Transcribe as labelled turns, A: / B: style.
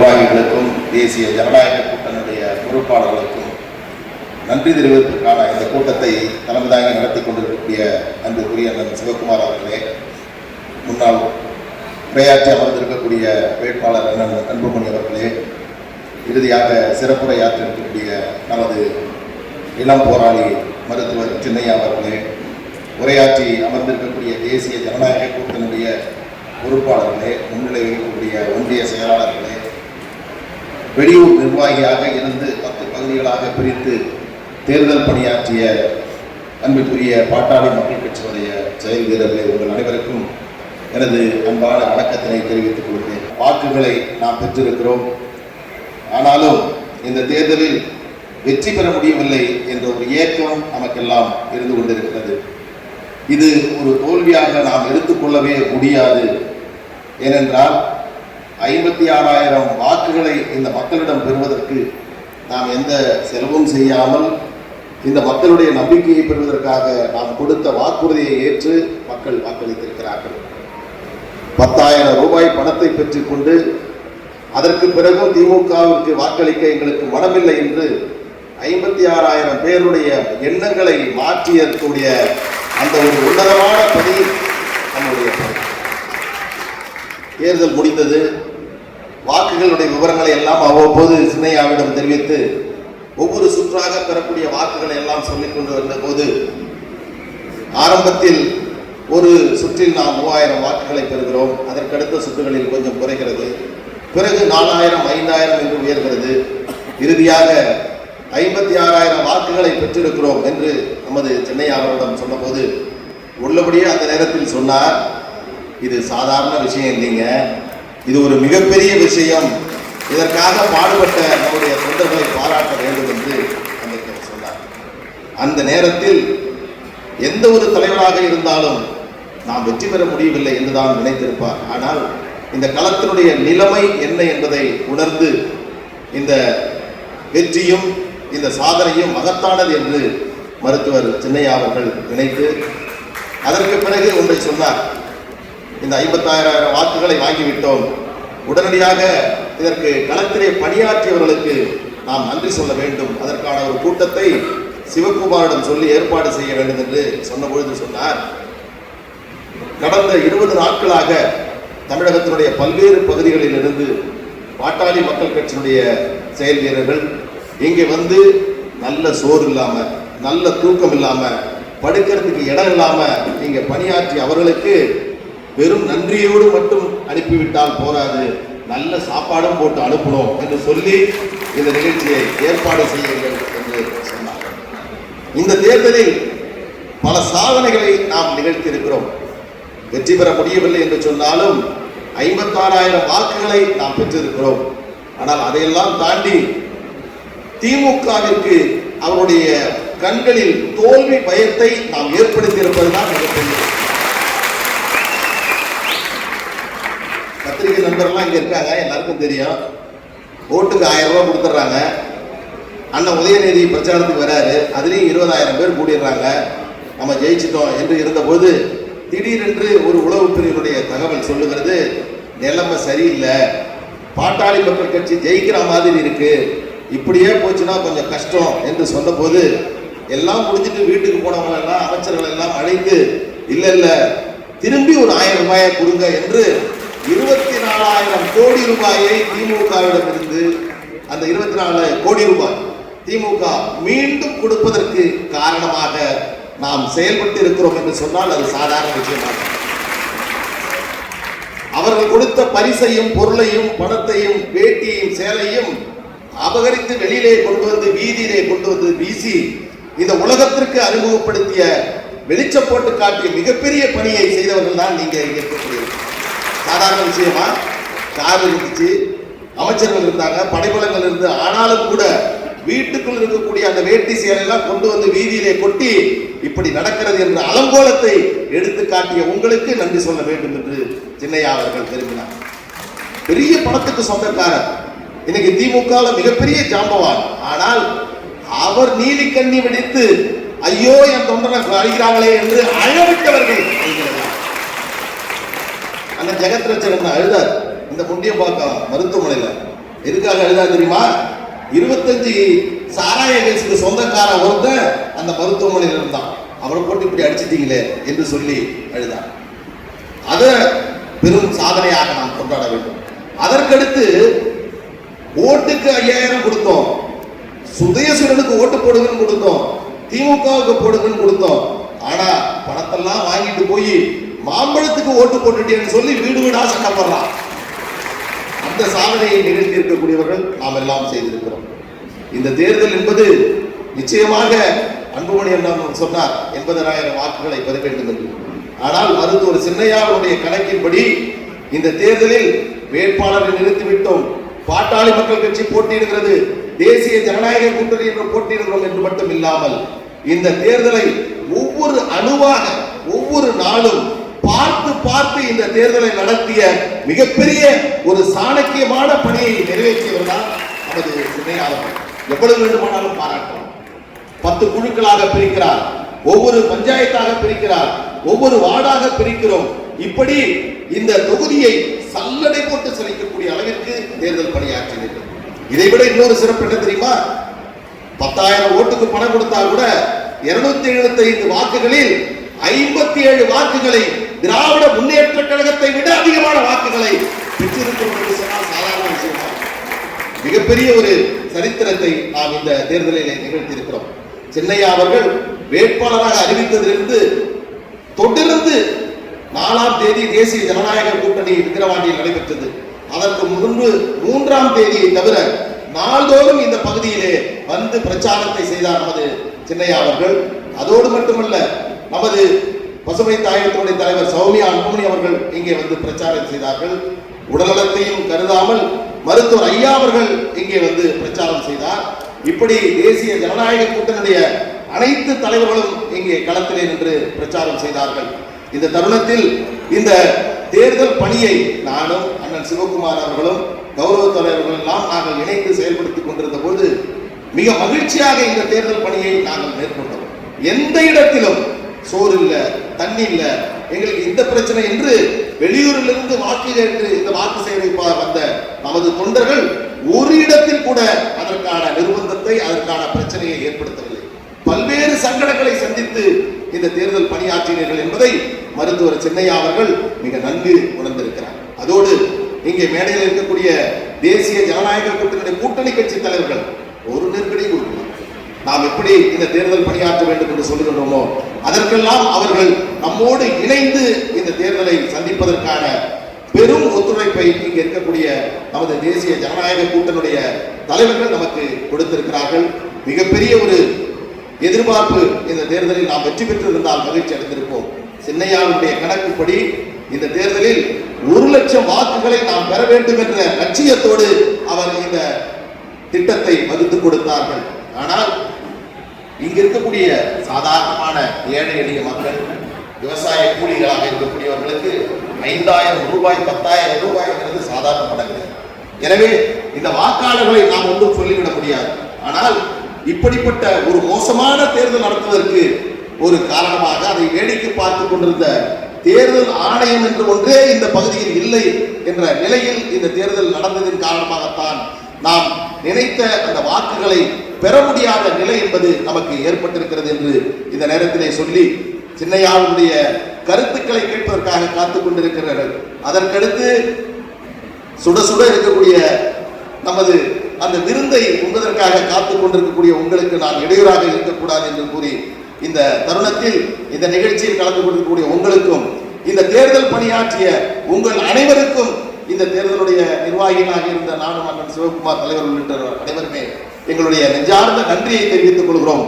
A: நிர்வாகிகளுக்கும் தேசிய ஜனநாயக கூட்டணியுடைய பொறுப்பாளர்களுக்கும் நன்றி தெரிவிப்பதற்கான இந்த கூட்டத்தை தலைமையாக நடத்தி கொண்டிருக்கக்கூடிய அன்புக்குரிய அண்ணன் சிவகுமார் அவர்களே முன்னாள் உரையாற்றி அமர்ந்திருக்கக்கூடிய வேட்பாளர் அண்ணன் அன்புமணி அவர்களே இறுதியாக சிறப்புரையாற்றிருக்கக்கூடிய நமது இளம் போராளி மருத்துவர் சின்னையா அவர்களே உரையாற்றி அமர்ந்திருக்கக்கூடிய தேசிய ஜனநாயக கூட்டணியுடைய பொறுப்பாளர்களே முன்னிலை வகிக்கக்கூடிய ஒன்றிய செயலாளர்களே வெளியூர் நிர்வாகியாக இருந்து பத்து பகுதிகளாக பிரித்து தேர்தல் பணியாற்றிய அன்புக்குரிய பாட்டாளி மக்கள் கட்சியினுடைய செயல் வீரர்களை உங்கள் அனைவருக்கும் எனது அன்பான வணக்கத்தினை தெரிவித்துக் கொள்கிறேன். வாக்குகளை நாம் பெற்றிருக்கிறோம். ஆனாலும் இந்த தேர்தலில் வெற்றி பெற முடியவில்லை என்ற ஒரு ஏக்கம் நமக்கெல்லாம் இருந்து கொண்டிருக்கிறது. இது ஒரு தோல்வியாக நாம் எடுத்துக்கொள்ளவே முடியாது. ஏனென்றால் ஐம்பத்தி ஆறாயிரம் வாக்குகளை இந்த மக்களிடம் பெறுவதற்கு நாம் எந்த செலவும் செய்யாமல் இந்த மக்களுடைய நம்பிக்கையை பெறுவதற்காக நாம் கொடுத்த வாக்குறுதியை ஏற்று மக்கள் வாக்களித்திருக்கிறார்கள். பத்தாயிரம் ரூபாய் பணத்தை பெற்றுக்கொண்டு அதற்கு பிறகும் திமுகவிற்கு வாக்களிக்க எங்களுக்கு மனமில்லை என்று ஐம்பத்தி ஆறாயிரம் பேருடைய எண்ணங்களை மாற்றியக்கூடிய அந்த ஒரு உன்னதமான பணி நம்முடைய பணி. தேர்தல் முடிந்தது. வாக்குகளுடைய விவரங்களை எல்லாம் அவ்வப்போது சின்னையாவிடம் தெரிவித்து ஒவ்வொரு சுற்றாக பெறக்கூடிய வாக்குகளை எல்லாம் சொல்லிக் கொண்டு வந்த போது ஆரம்பத்தில் ஒரு சுற்றில் நாம் மூவாயிரம் வாக்குகளை பெறுகிறோம். அதற்கடுத்த சுற்றுகளில் கொஞ்சம் குறைகிறது. பிறகு நாலாயிரம் ஐந்தாயிரம் என்று உயர்கிறது. இறுதியாக ஐம்பத்தி ஆறாயிரம் வாக்குகளை பெற்றிருக்கிறோம் என்று நமது சென்னை அவரிடம் சொன்னபோது உள்ளபடியே அந்த நேரத்தில் சொன்னார். இது சாதாரண விஷயம் இல்லைங்க. இது ஒரு மிகப்பெரிய விஷயம். இதற்காக பாடுபட்ட நம்முடைய தொண்டர்களை பாராட்ட வேண்டும் என்று அன்றைக்கு சொன்னார். அந்த நேரத்தில் எந்த ஒரு தலைவராக இருந்தாலும் நாம் வெற்றி பெற முடியவில்லை என்றுதான் நினைத்திருப்பார். ஆனால் இந்த களத்தினுடைய நிலைமை என்ன என்பதை உணர்ந்து இந்த வெற்றியும் இந்த சாதனையும் மகத்தானது என்று மருத்துவர் சின்னையா அவர்கள் நினைத்து அதற்கு பிறகு ஒன்றை சொன்னார். இந்த ஐம்பத்தாயிரம் வாக்குகளை வாங்கிவிட்டோம். உடனடியாக இதற்கு களத்திலே பணியாற்றியவர்களுக்கு நாம் நன்றி சொல்ல வேண்டும். அதற்கான ஒரு கூட்டத்தை சிவகுமாரிடம் சொல்லி ஏற்பாடு செய்ய வேண்டும் என்று சொன்னபொழுது சொன்னார். கடந்த இருபது நாட்களாக தமிழகத்தினுடைய பல்வேறு பகுதிகளில் இருந்து பாட்டாளி மக்கள் கட்சியினுடைய செயல் வீரர்கள் இங்கே வந்து நல்ல சோறு இல்லாமல் நல்ல தூக்கம் இல்லாமல் படுக்கிறதுக்கு இடம் இல்லாமல் இங்கே பணியாற்றி அவர்களுக்கு வெறும் நன்றியோடு மட்டும் அனுப்பிவிட்டால் போராது நல்ல சாப்பாடும் போட்டு அனுப்பணும் என்று சொல்லி இந்த நிகழ்ச்சியை ஏற்பாடு செய்யுங்கள் என்று சொன்னார். இந்த தேர்தலில் பல சாதனைகளை நாம் நிகழ்த்தியிருக்கிறோம். வெற்றி பெற முடியவில்லை என்று சொன்னாலும் ஐம்பத்தாறாயிரம் வாக்குகளை நாம் பெற்றிருக்கிறோம். ஆனால் அதையெல்லாம் தாண்டி திமுகவிற்கு அவருடைய கண்களில் தோல்வி பயத்தை நாம் ஏற்படுத்தியிருப்பதுதான் மிகப்பெரிய பத்திரிகை நண்பர்லாம் இங்கே இருக்காங்க எல்லாருக்கும் தெரியும். ஓட்டுக்கு ஆயிரம் ரூபா கொடுத்துட்றாங்க. அண்ணன் உதயநிதி பிரச்சாரத்துக்கு வராரு. அதுலேயும் இருபதாயிரம் பேர் கூடிடுறாங்க நம்ம ஜெயிச்சிட்டோம் என்று இருந்தபோது திடீரென்று ஒரு உளவு பிரிவினுடைய தகவல் சொல்லுகிறது நிலைமை சரியில்லை. பாட்டாளி மக்கள் கட்சி ஜெயிக்கிற மாதிரி இருக்கு. இப்படியே போச்சுன்னா கொஞ்சம் கஷ்டம் என்று சொன்னபோது எல்லாம் முடிஞ்சிட்டு வீட்டுக்கு போனவங்க எல்லாம் அமைச்சர்கள் எல்லாம் அழைத்து இல்லை இல்லை திரும்பி ஒரு ஆயிரம் ரூபாயை கொடுங்க என்று இருபத்தி நாலாயிரம் கோடி ரூபாயை திமுகவிடமிருந்து அந்த இருபத்தி நாலு கோடி ரூபாய் திமுக மீண்டும் கொடுப்பதற்கு காரணமாக நாம் செயல்பட்டு இருக்கிறோம் என்று சொன்னால் அது சாதாரண விஷயமாக அவர்கள் கொடுத்த பரிசையும் பொருளையும் பணத்தையும் வேட்டியையும் சேலையும் அபகரித்து வெளியிலே கொண்டு வந்து வீதியிலே கொண்டு வந்து வீசி இந்த உலகத்திற்கு அறிமுகப்படுத்திய வெளிச்சம் போட்டு காட்டிய மிகப்பெரிய பணியை செய்தவர்கள் தான் நீங்க இங்க இருக்கக்கூடியவர்கள் சாதாரண விஷயமா? கார் இருந்துச்சு. அமைச்சர்கள் இருந்தாங்க படைபலங்கள் இருந்து ஆனாலும் கூட வீட்டுக்குள் இருக்கக்கூடிய அந்த வேட்டி சேலையெல்லாம் கொண்டு வந்து வீதியிலே கொட்டி இப்படி நடக்கிறது என்ற அலங்கோலத்தை எடுத்து காட்டிய உங்களுக்கு நன்றி சொல்ல வேண்டும் என்று சின்னையா அவர்கள் திரும்பினார் பெரிய பணத்துக்கு சொந்தக்காரர். இன்னைக்கு திமுக மிகப்பெரிய ஜாம்பவான். ஆனால் அவர் நீலி கண்ணி வெடித்து ஐயோ என் தொண்டனை அழிகிறாங்களே என்று அழவிட்டவர்கள். அழுகிறார்கள். ஜெகத் ரச்சன் அழுதார். இந்த முண்டியம்பாக்கம் மருத்துவமனையில். எதுக்காக அழுதா தெரியுமா? இருபத்தஞ்சு சாராய கேஸுக்கு சொந்தக்கார ஒருத்தன் அந்த மருத்துவமனையில் இருந்தான். அவரை போட்டு இப்படி அடிச்சிட்டீங்களே என்று சொல்லி அழுதான் அதை பெரும் சாதனையாக நாம் கொண்டாட வேண்டும். அதற்கடுத்து ஓட்டுக்கு ஐயாயிரம் கொடுத்தோம். சுதயசுரனுக்கு ஓட்டு போடுங்கன்னு கொடுத்தோம். திமுகவுக்கு போடுங்கன்னு கொடுத்தோம். ஆனா பணத்தெல்லாம் வாங்கிட்டு போய் மாம்பழத்துக்கு ஓட்டு போட்டுட்டேன்னு சொல்லி வீடு வீடா சட்டம் போடுறான். அந்த சாதனையை நிகழ்த்தி இருக்கக்கூடியவர்கள் நாம் எல்லாம் செய்திருக்கிறோம். இந்த தேர்தல் என்பது நிச்சயமாக அன்புமணி அண்ணன் சொன்னார் எண்பதாயிரம் வாக்குகளை பெற வேண்டும் என்று ஆனால் மருத்துவர் சின்னையாருடைய கணக்கின்படி இந்த தேர்தலில் வேட்பாளரை நிறுத்திவிட்டோம். பாட்டாளி மக்கள் கட்சி போட்டியிடுகிறது தேசிய ஜனநாயக கூட்டணி என்று போட்டியிடுகிறோம் என்று மட்டும் இல்லாமல் இந்த தேர்தலை ஒவ்வொரு அணுவாக ஒவ்வொரு நாளும் பார்த்து பார்த்து இந்த தேர்தலை நடத்திய மிகப்பெரிய ஒரு சாணக்கியமான பணியை நிறைவேற்றியவர் தான் நமது சின்னையாளர் எவ்வளவு வேண்டுமானாலும் பாராட்டலாம். பத்து குழுக்களாக பிரிக்கிறார். ஒவ்வொரு பஞ்சாயத்தாக பிரிக்கிறார். ஒவ்வொரு வார்டாக பிரிக்கிறோம். இப்படி இந்த தொகுதியை சல்லடை போட்டு செலுத்தக்கூடிய அளவிற்கு தேர்தல் பணியாற்றினீர்கள் இதை விட இன்னொரு சிறப்பு என்ன தெரியுமா? பத்தாயிரம் ஓட்டுக்கு பணம் கொடுத்தா கூட இருநூத்தி எழுபத்தி ஐந்து வாக்குகளில் ஐம்பத்தி ஏழு வாக்குகளை திராவிட முன்னேற்ற கழகத்தை விட அதிகமான வாக்குகளை பெற்றிருக்கும் என்று சொன்னால் சாதாரண விஷயம்? மிகப்பெரிய ஒரு சரித்திரத்தை நாம் இந்த தேர்தலிலே நிகழ்த்தியிருக்கிறோம். சென்னையா அவர்கள் வேட்பாளராக அறிவித்ததிலிருந்து தொடர்ந்து நாலாம் தேதி தேசிய ஜனநாயக கூட்டணி விக்கிரவாண்டியில் நடைபெற்றது. அதற்கு முன்பு மூன்றாம் தேதியை தவிர நாள்தோறும் இந்த பகுதியிலே வந்து பிரச்சாரத்தை செய்தார் நமது சின்னையா அவர்கள். அதோடு மட்டுமல்ல நமது பசுமை தாயகத்தினுடைய தலைவர் சௌமியா அன்புமணி அவர்கள் இங்கே வந்து பிரச்சாரம் செய்தார்கள். உடல்நலத்தையும் கருதாமல் மருத்துவர் ஐயா அவர்கள் இங்கே வந்து பிரச்சாரம் செய்தார். இப்படி தேசிய ஜனநாயக கூட்டணியுடைய அனைத்து தலைவர்களும் இங்கே களத்திலே நின்று பிரச்சாரம் செய்தார்கள். இந்த தருணத்தில் இந்த தேர்தல் பணியை நானும் அண்ணன் சிவகுமார் அவர்களும் கௌரவ தலைவர்கள் எல்லாம் நாங்கள் இணைந்து செயல்படுத்திக் கொண்டிருந்த போது மிக மகிழ்ச்சியாக இந்த தேர்தல் பணியை நாங்கள் மேற்கொண்டோம். எந்த இடத்திலும் சோறு இல்ல தண்ணி இல்ல எங்களுக்கு இந்த பிரச்சனை என்று வெளியூரிலிருந்து வாக்கு கேட்டு இந்த வாக்கு சேகரிப்பாக வந்த நமது தொண்டர்கள் ஒரு இடத்தில் கூட அதற்கான நிர்பந்தத்தை அதற்கான பிரச்சனையை ஏற்படுத்தவில்லை. பல்வேறு சங்கடங்களை சந்தித்து இந்த தேர்தல் பணியாற்றினீர்கள் என்பதை மருத்துவர் சின்னையா அவர்கள் மிக நன்கு உணர்ந்திருக்கிறார். அதோடு இங்கே மேடையில் இருக்கக்கூடிய தேசிய ஜனநாயக கூட்டணி கூட்டணி கட்சி தலைவர்கள் ஒரு நாம் எப்படி இந்த தேர்தல் பணியாற்ற வேண்டும் என்று சொல்லுகின்றோமோ அதற்கெல்லாம் அவர்கள் நம்மோடு இணைந்து இந்த தேர்தலை சந்திப்பதற்கான பெரும் ஒத்துழைப்பை இங்கே இருக்கக்கூடிய நமது தேசிய ஜனநாயக கூட்டனுடைய தலைவர்கள் நமக்கு கொடுத்திருக்கிறார்கள். மிகப்பெரிய ஒரு எதிர்பார்ப்பு இந்த தேர்தலில் நாம் வெற்றி பெற்றிருந்தால் மகிழ்ச்சி அடைந்திருப்போம். சின்னையாவுடைய கணக்குப்படி இந்த தேர்தலில் ஒரு லட்சம் வாக்குகளை நாம் பெற வேண்டும் என்ற லட்சியத்தோடு அவர் இந்த திட்டத்தை வகுத்து கொடுத்தார்கள். ஆனால் இங்க இருக்கக்கூடிய சாதாரணமான ஏழை எளிய மக்கள் விவசாய கூலிகளாக இருக்கக்கூடியவர்களுக்கு ஐந்தாயிரம் ரூபாய் பத்தாயிரம் ரூபாய்ங்கிறது சாதாரண படங்கள் எனவே இந்த வாக்காளர்களை நாம் ஒன்றும் சொல்லிவிட முடியாது. ஆனால் இப்படிப்பட்ட ஒரு மோசமான தேர்தல் நடத்துவதற்கு ஒரு காரணமாக அதை வேடிக்கை பார்த்து கொண்டிருந்த தேர்தல் ஆணையம் என்று ஒன்றே இந்த பகுதியில் இல்லை என்ற நிலையில் இந்த தேர்தல் நடந்ததின் காரணமாகத்தான் நாம் நினைத்த அந்த வாக்குகளை பெற முடியாத நிலை என்பது நமக்கு ஏற்பட்டிருக்கிறது என்று இந்த நேரத்திலே சொல்லி சின்னையாவுடைய கருத்துக்களை கேட்பதற்காக காத்துக் கொண்டிருக்கிறார்கள். அதற்கடுத்து சுட சுட இருக்கக்கூடிய நமது அந்த விருந்தை உண்பதற்காக காத்துக் கொண்டிருக்கக்கூடிய உங்களுக்கு நான் இடையூறாக இருக்கக்கூடாது என்று கூறி இந்த தருணத்தில் இந்த நிகழ்ச்சியில் கலந்து கொண்டிருக்கக்கூடிய உங்களுக்கும் இந்த தேர்தல் பணியாற்றிய உங்கள் அனைவருக்கும் இந்த தேர்தலுடைய நிர்வாகிகளாக இருந்த நானும் அண்ணன் சிவகுமார் தலைவர் உள்ளிட்ட அனைவருமே எங்களுடைய நெஞ்சார்ந்த நன்றியை தெரிவித்துக் கொள்கிறோம்.